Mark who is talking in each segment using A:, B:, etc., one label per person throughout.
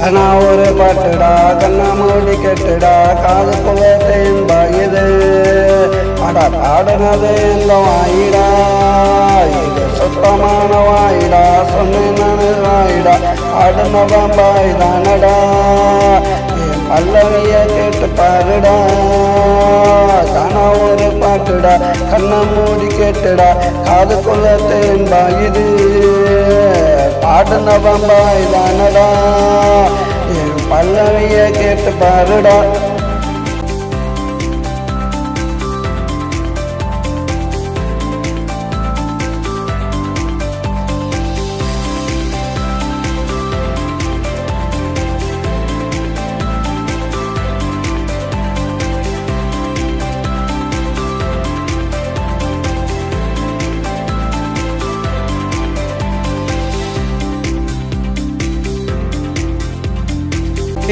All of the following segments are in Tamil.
A: கண்ணா ஒரு பாட்டுடா. கண்ணா மூடி கெட்டுடா. காது குலத்தின் இது. அடா பாடுனது இந்த வாயிடா. இது சுத்தமான வாயிடா. சொன்னேன்னு வாயிடா. ஆடுனதான் பாய் தானடா என் பல்லவிய கேட்டு பாருடா. கண்ணா ஒரு பாட்டுடா. கண்ணை மூடி கேட்டுடா. காது குலத்தின் இது. தானவம்பாய் தானடா என் பல்லவிய கேட்டு பாருடா.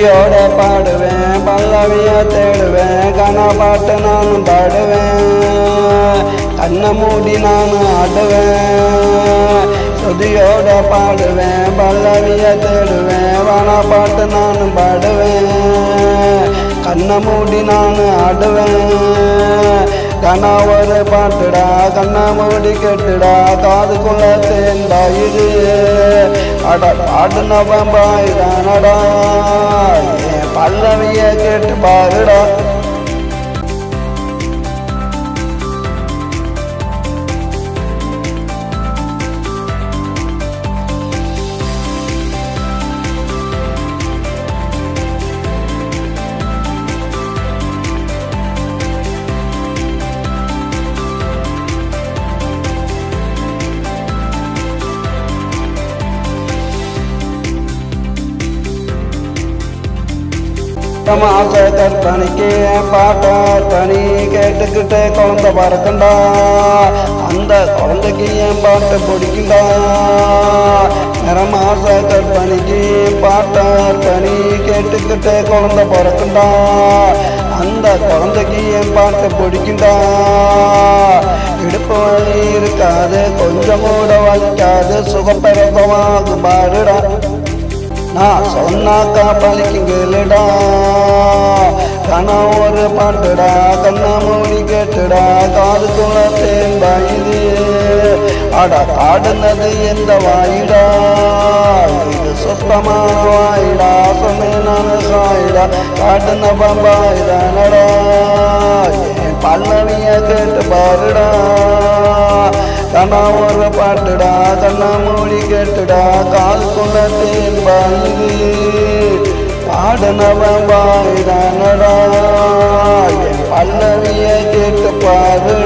A: பக்தியோட பாடுவேன் பல்லவிய தேடுவேன் கன பாட்டு நானும் பாடுவேன். கண்ணை மூடி நானும் ஆடுவேன். சுதியோட பாடுவேன் பல்லவிய தேடுவேன் வன பாட்டு நானும் பாடுவேன். கண்ணை மூடி நானும் ஆடுவேன். கண்ணா ஒரு பாட்டுடா கண்ணா மூடி கெட்டுடா காதுக்குள்ள தேன்பா இது அட பாட்டு பாய்தானடா என் கேட்டு பாருடா. தமாச கற்பனைக்கு பாட்டா தனி கேட்டுக்கிட்டு குழந்த பறக்கண்டா அந்த குழந்தைக்கு என் பாட்டு பிடிக்குண்டா? நிறமாச கற்பனைக்கு பாட்டா தனி கேட்டுக்கிட்டு குழந்த பறக்கண்டா அந்த குழந்தைக்கு என் பாட்டு பிடிக்குண்டா? இடுப்பு வழி இருக்காது கொஞ்சம் கூட வலிக்காது சுகப்பிரதமாகும் பாருடா. நான் சொன்னாக்கா பலிக்குங்களடா கண்ணா ஒரு பாட்டுடா கண்ணா மூடி கேட்டுடா. காது தேன் வாயுது அடா காடுனது எந்த வாயிடா? இது சுத்தமான வாயிடா சொன்னேன் நான் சாயிடா. காட்டுன பம்பாயிடானடா என் பல்லவிய கேட்டு பாருடா. கண்ணா ஒரு பாட்டுடா கண்ணா மொழி கேட்டுடா கால் கொண்ட தேன் பாயுது பாடனவன் பாயிடானடா என் பல்லவிய கேட்டு பாரு.